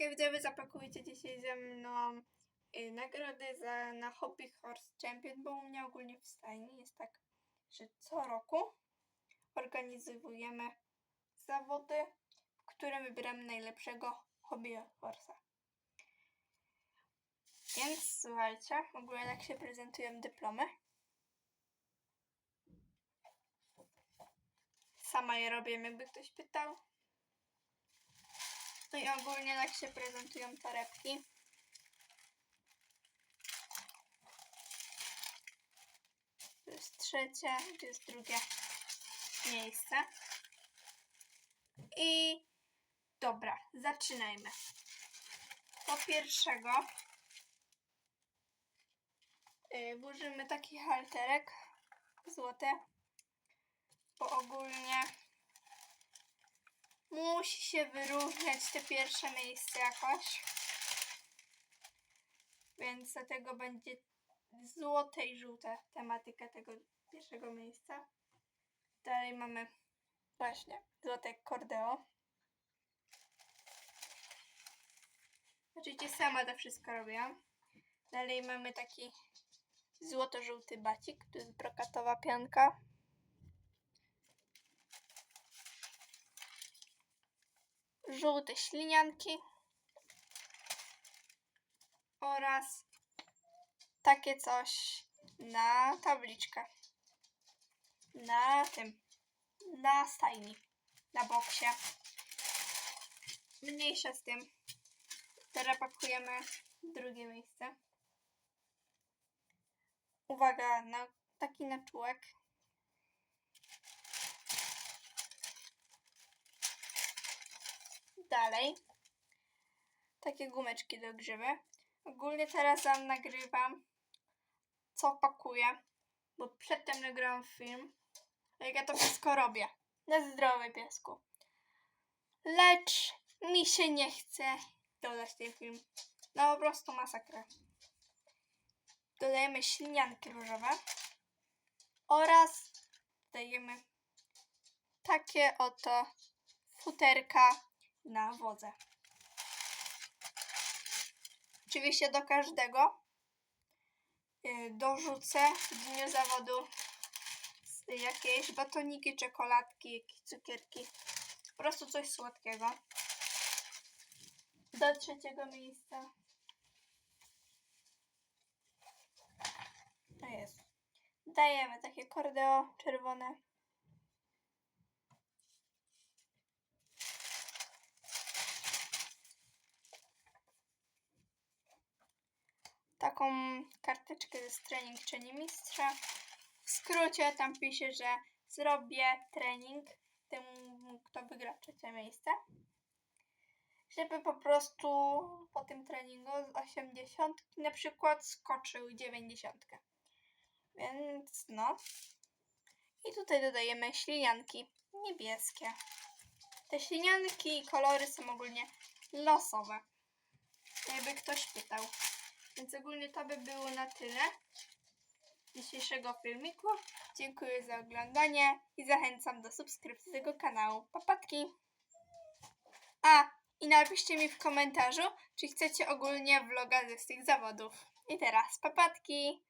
Okej, widzowie, zapakujcie dzisiaj ze mną y, nagrody za, na Hobby Horse Champion, bo u mnie ogólnie w stajni jest tak, że co roku organizujemy zawody, w którym wybieramy najlepszego hobby horsa. Więc słuchajcie, ogólnie tak się prezentują dyplomy. Sama je robię, jakby ktoś pytał. I ogólnie tak się prezentują torebki. To jest trzecie, to jest drugie miejsce. I dobra, zaczynajmy. Po pierwszego yy, włożymy taki halterek złoty, bo ogólnie musi się wyróżniać te pierwsze miejsce jakoś. Więc dlatego będzie złote i żółte tematyka tego pierwszego miejsca. Dalej mamy właśnie złote kordeo. Oczywiście sama to wszystko robiłam. Dalej mamy taki złoto-żółty bacik. To jest brokatowa pianka. Żółte ślinianki oraz takie coś na tabliczkę. Na tym, na stajni, na boksie. Mniejsza z tym. Teraz pakujemy drugie miejsce. Uwaga na taki naczółek. Dalej. Takie gumeczki do grzyby. Ogólnie teraz wam nagrywam, co pakuję, bo przedtem nagrałam film, jak ja to wszystko robię. Na zdrowie piesku. Lecz mi się nie chce dodać ten film. No po prostu masakra. Dodajemy ślinianki różowe oraz dodajemy takie oto futerka na wodze. Oczywiście do każdego y, dorzucę w dniu zawodu jakieś batoniki, czekoladki, jakieś cukierki. Po prostu coś słodkiego. Do trzeciego miejsca. To jest. Dajemy takie kordeo czerwone. Taką karteczkę ze trening czyni mistrza. W skrócie tam pisze, że zrobię trening temu, kto wygra trzecie miejsce. Żeby po prostu po tym treningu z 80 na przykład skoczył 90. Więc no. I tutaj dodajemy ślinianki niebieskie. Te ślinianki i kolory są ogólnie losowe. Jakby ktoś pytał. Więc ogólnie to by było na tyle dzisiejszego filmiku. Dziękuję za oglądanie i zachęcam do subskrypcji tego kanału. Papatki! A, i napiszcie mi w komentarzu, czy chcecie ogólnie vloga z tych zawodów. I teraz papatki!